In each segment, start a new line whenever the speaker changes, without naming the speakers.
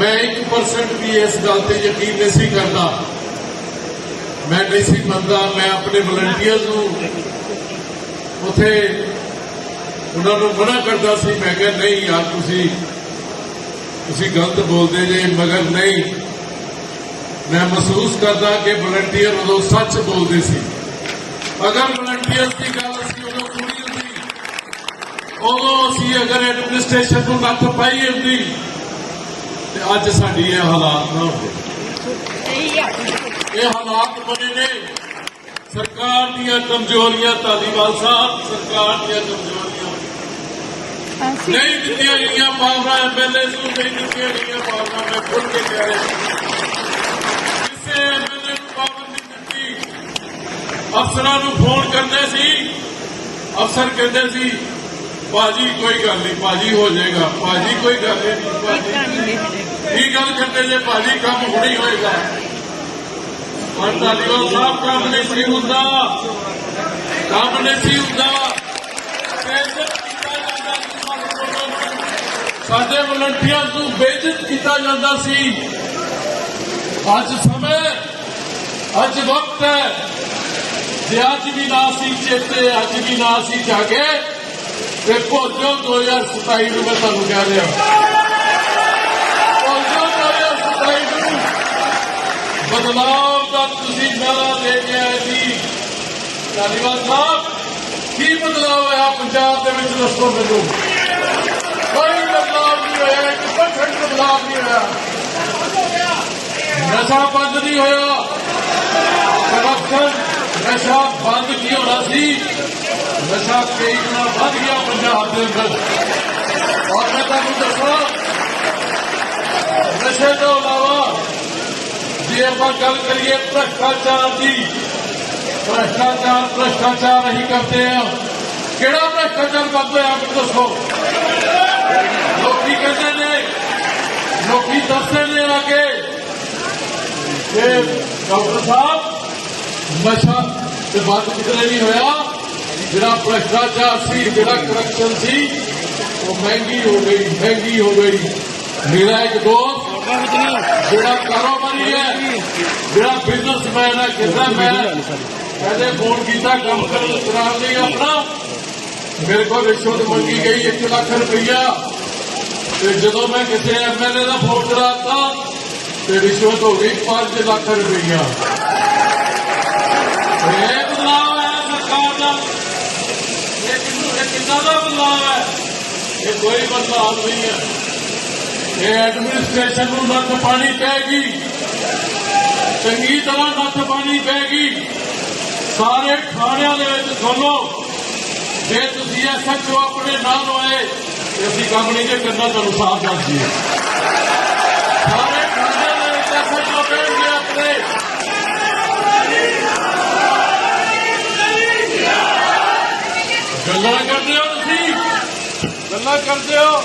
ਮੈਂ 1% ਵੀ ਇਸ ਗੱਲ ਤੇ ਯਕੀਨ ਨਹੀਂ ਸੀ ਕਰਦਾ। ਮੈਂ ਨਹੀਂ ਸੀ ਮੰਨਦਾ, ਮੈਂ ਆਪਣੇ ਵਲੰਟੀਅਰਸ ਨੂੰ ਉਥੇ ਉਹਨਾਂ ਨੂੰ ਮਨਾ ਕਰਦਾ ਸੀ। ਮੈਂ ਕਿਹਾ, ਨਹੀਂ ਯਾਰ, ਤੁਸੀਂ ਤੁਸੀਂ ਗਲਤ ਬੋਲਦੇ ਜੇ, ਮਗਰ ਨਹੀਂ। ਮੈਂ ਮਹਿਸੂਸ ਕਰਦਾ ਕਿ ਵਲੰਟੀਅਰ ਉਦੋਂ ਸੱਚ ਬੋਲਦੇ ਸੀ। ਅਗਰ ਵਲੰਟੀਅਰਸ ਦੀ ਗੱਲ ਅਸੀਂ ਉਦੋਂ ਪੂਰੀ ਹੁੰਦੀ, ਉਦੋਂ ਅਸੀਂ ਅਗਰ ਐਡਮਿਨਿਸਟ੍ਰੇਸ਼ਨ ਨੂੰ ਨੱਥ ਪਾਈ ਹੁੰਦੀ ਅੱਜ ਸਾਡੀ ਇਹ ਹਾਲਾਤ ਨਾ ਹੁੰਦੇ ਇਹ ਹਾਲਾਤ ਬਣੇ ਨੇ। ਸਰਕਾਰ ਦੀਆਂ ਕਮਜ਼ੋਰੀਆਂ ਧਾਲੀਵਾਲ ਸਾਹਿਬ ਸਰਕਾਰ ਦੀਆਂ ਕਮਜ਼ੋਰੀਆਂ। ਨਹੀਂ ਦਿੱਤੀਆਂ ਗਈਆਂ ਪਾਵਰਾਂ ਐਮਐਲਏ ਨੂੰ ਨਹੀਂ ਦਿੱਤੀਆਂ ਗਈਆਂ ਪਾਵਰਾਂ ਮੈਂ ਖੁੱਲ ਕੇ ਕਹਿ ਰਿਹਾ। ਕਿਸੇ ਐਮਐਲਏ ਨੂੰ ਪਾਵਰ ਨਹੀਂ ਦਿੱਤੀ। ਅਫਸਰਾਂ ਨੂੰ ਫੋਨ ਕਰਦੇ ਸੀ। ਅਫਸਰ ਕਹਿੰਦੇ ਸੀ ਬਾਜੀ ਕੋਈ ਗੱਲ ਨਹੀਂ ਬਾਜੀ ਹੋ ਜਾਏਗਾ। ਬਾਜੀ ਕੋਈ ਗੱਲ ਨਹੀਂ ਬਾਜੀ ਕੀ ਗੱਲ ਕਰਦੇ ਜੇ ਭਾਜੀ ਕੰਮ ਹੁਣੀ ਹੋਏਗਾ? ਪਰ ਧਾਲੀਵਾਲ ਸਾਹਿਬ ਕੰਮ ਨਹੀਂ ਸੀ ਹੁੰਦਾ। ਕੰਮ ਨਹੀਂ ਸੀ ਹੁੰਦਾ ਸਾਡੇ ਵਲੰਟੀਅਰ ਨੂੰ ਬੇਇੱਜ਼ਤ ਕੀਤਾ ਜਾਂਦਾ ਸੀ। ਅੱਜ ਸਮੇਂ, ਅੱਜ ਵਕਤ ਹੈ। ਜੇ ਅੱਜ ਵੀ ਨਾ ਸੀ ਚੇਤੇ, ਅੱਜ ਵੀ ਨਾ ਸੀ ਜਾਗੇ, ਤੇ ਭੋਜੋ 2027 ਨੂੰ ਮੈਂ ਤੁਹਾਨੂੰ ਕਹਿ ਰਿਹਾ ਭੋਜੋ 2027 ਨੂੰ ਬਦਲਾਵ ਦਾ ਤੁਸੀਂ ਨਾਰਾ ਲੈ ਕੇ ਆਏ ਸੀ। ਧਾਲੀਵਾਲ ਸਾਹਿਬ ਕੀ ਬਦਲਾਵ ਹੋਇਆ ਪੰਜਾਬ ਦੇ ਵਿੱਚ, ਦੱਸੋ ਮੈਨੂੰ। ਕੋਈ ਬਦਲਾਵ ਨਹੀਂ ਹੋਇਆ, ਇੱਕ ਪਰਸੈਂਟ ਬਦਲਾਵ ਨਹੀਂ ਹੋਇਆ। ਨਸ਼ਾ ਬੰਦ ਨਹੀਂ ਹੋਇਆ। ਕਰਪਸ਼ਨ ਨਸ਼ਾ ਬੰਦ ਕੀ ਹੋਣਾ ਸੀ? ਨਸ਼ਾ ਕਈ ਗੁਣਾ ਵੱਧ ਗਿਆ ਪੰਜਾਬ ਦੇ ਅੰਦਰ। ਔਰ ਮੈਂ ਤੁਹਾਨੂੰ ਦੱਸਾਂ, ਨਸ਼ੇ ਤੋਂ ਇਲਾਵਾ ਜੇ ਆਪਾਂ ਗੱਲ ਕਰੀਏ ਭ੍ਰਸ਼ਟਾਚਾਰ ਦੀ ਭ੍ਰਸ਼ਟਾਚਾਰ ਭ੍ਰਸ਼ਟਾਚਾਰ ਅਸੀਂ ਕਰਦੇ ਆ ਕਿਹੜਾ ਭ੍ਰਸ਼ਟਾਚਾਰ ਵੱਧ ਹੋਇਆ ਮੈਨੂੰ ਦੱਸੋ ਲੋਕੀ ਕਹਿੰਦੇ ਨੇ ਲੋਕੀ ਦੱਸਦੇ ਨੇ ਆ ਕੇ ਕਿ ਡਾਕਟਰ ਸਾਹਿਬ ਨਸ਼ਾ ਤੇ ਵੱਧ ਕਿਧਰੇ ਨਹੀਂ ਹੋਇਆ ਜਿਹੜਾ ਭ੍ਰਸ਼ਟਾਚਾਰ ਸੀ ਜਿਹੜਾ ਕਰਪਸ਼ਨ ਸੀ ਉਹ ਮਹਿੰਗੀ ਹੋ ਗਈ ਮਹਿੰਗੀ ਹੋ ਗਈ ਮੇਰਾ ਇੱਕ ਦੋਸਤ ਜਿਹੜਾ ਕਾਰੋਬਾਰੀ ਹੈ, ਜਿਹੜਾ ਬਿਜ਼ਨਸਮੈਨ ਹੈ ਕਿਸਾ ਮੈਂ ਕਹਿੰਦੇ ਫੋਨ ਕੀਤਾ, ਕੰਮ ਕਰਨ ਕਰਾਉਣ ਲਈ ਆਪਣਾ ਮੇਰੇ ਕੋਲ ਰਿਸ਼ਵਤ ਮੰਗੀ ਗਈ 1 ਲੱਖ ਰੁਪਈਆ। ਤੇ ਜਦੋਂ ਮੈਂ ਕਿਸੇ ਐਮਐਲਏ ਦਾ ਫੋਨ ਕਰਾਤਾ ਤੇ ਰਿਸ਼ਵਤ ਹੋ ਗਈ 5 ਲੱਖ ਰੁਪਈਆ। ਇਹ ਬਦਲਾਅ ਹੈ ਸਰਕਾਰ ਦਾ। ਇਹ ਕਿੰਨਾ ਦਾ ਬਦਲਾਅ ਹੈ? ਇਹ ਕੋਈ ਬਦਲਾਅ ਨਹੀਂ ਹੈ। ਇਹ ਐਡਮਿਨਿਸਟ੍ਰੇਸ਼ਨ ਨੂੰ ਨੱਥ ਪਾਣੀ ਪਏਗੀ ਚੰਗੀ ਤਰ੍ਹਾਂ ਨੱਥ ਪਾਣੀ ਪਏਗੀ ਸਾਰੇ ਥਾਣਿਆਂ ਦੇ ਵਿੱਚ ਸੁਣੋ ਜੇ ਤੁਸੀਂ ਐਸਐਚਓ ਆਪਣੇ ਨਾਲ ਹੋਏ ਅਸੀਂ ਕੰਮ ਨਹੀਂ ਜੇ ਕਰਨਾ, ਤੁਹਾਨੂੰ ਸਾਫ਼ ਦੱਸ ਦਈਏ। ਸਾਰੇ ਥਾਣਿਆਂ ਦੇ ਵਿੱਚ ਐਸਐਚਓ ਪੈਣਗੇ ਆਪਣੇ। ਗੱਲਾਂ ਕਰਦੇ ਹੋ ਤੁਸੀਂ? ਗੱਲਾਂ ਕਰਦੇ ਹੋ?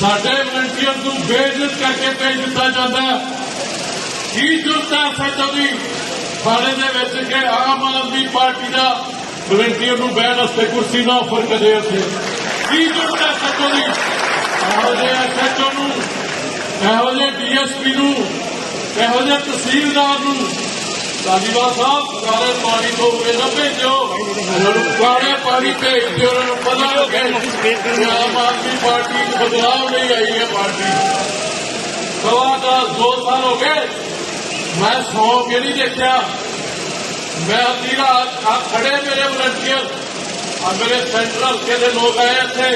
ਸਾਡੇ ਵਲੰਟੀਅਰ ਨੂੰ ਬੇਇੱਜ਼ਤ ਕਰਕੇ ਭੇਜ ਦਿੱਤਾ ਜਾਂਦਾ ਹੈ ਕੀ ਜ਼ਰੂਰਤ ਹੈ ਸੱਚੋ ਦੀ ਥਾਣੇ ਦੇ ਵਿੱਚ ਕਿ ਆਮ ਆਦਮੀ ਪਾਰਟੀ ਦਾ ਵਲੰਟੀਅਰ ਨੂੰ ਬਹਿਣ ਵਾਸਤੇ ਕੁਰਸੀ ਨਾ ਆਫਰ ਕਰੇ ਅਸੀਂ ਕੀ ਜ਼ਰੂਰਤ ਹੈ ਦੀ ਇਹੋ ਜਿਹੇ ਸੱਚੋ ਨੂੰ, ਇਹੋ ਜਿਹੇ ਡੀਐਸਪੀ ਨੂੰ, ਇਹੋ ਜਿਹੇ ਤਹਿਸੀਲਦਾਰ ਨੂੰ ਧਾਲੀਵਾਲ ਸਾਹਿਬ ਕਾਲੇ ਪਾਣੀ ਤੋਂ ਉਰੇ ਨਾ ਭੇਜੋ। ਉਹਨਾਂ ਪਾਣੀ ਭੇਜ ਦਿਓ, ਉਹਨਾਂ ਨੂੰ ਪਤਾ ਲੱਗੇ ਕਿ ਆਮ ਆਦਮੀ ਪਾਰਟੀ ਬਦਲਾਅ ਨਹੀਂ ਆਈ ਹੈ ਪਾਰਟੀ। ਸਵਾ ਦਾ ਦੋ ਸਾਲ ਹੋ ਗਏ, ਮੈਂ ਸੌ ਕੇ ਨਹੀਂ ਦੇਖਿਆ। ਮੈਂ ਅੱਧੀ ਰਾਤ ਖੜੇ ਮੇਰੇ ਵਲੰਟੀਅਰ ਆ ਮੇਰੇ ਸੈਂਟਰਲ ਹਲਕੇ ਦੇ ਲੋਕ ਆਏ ਇੱਥੇ।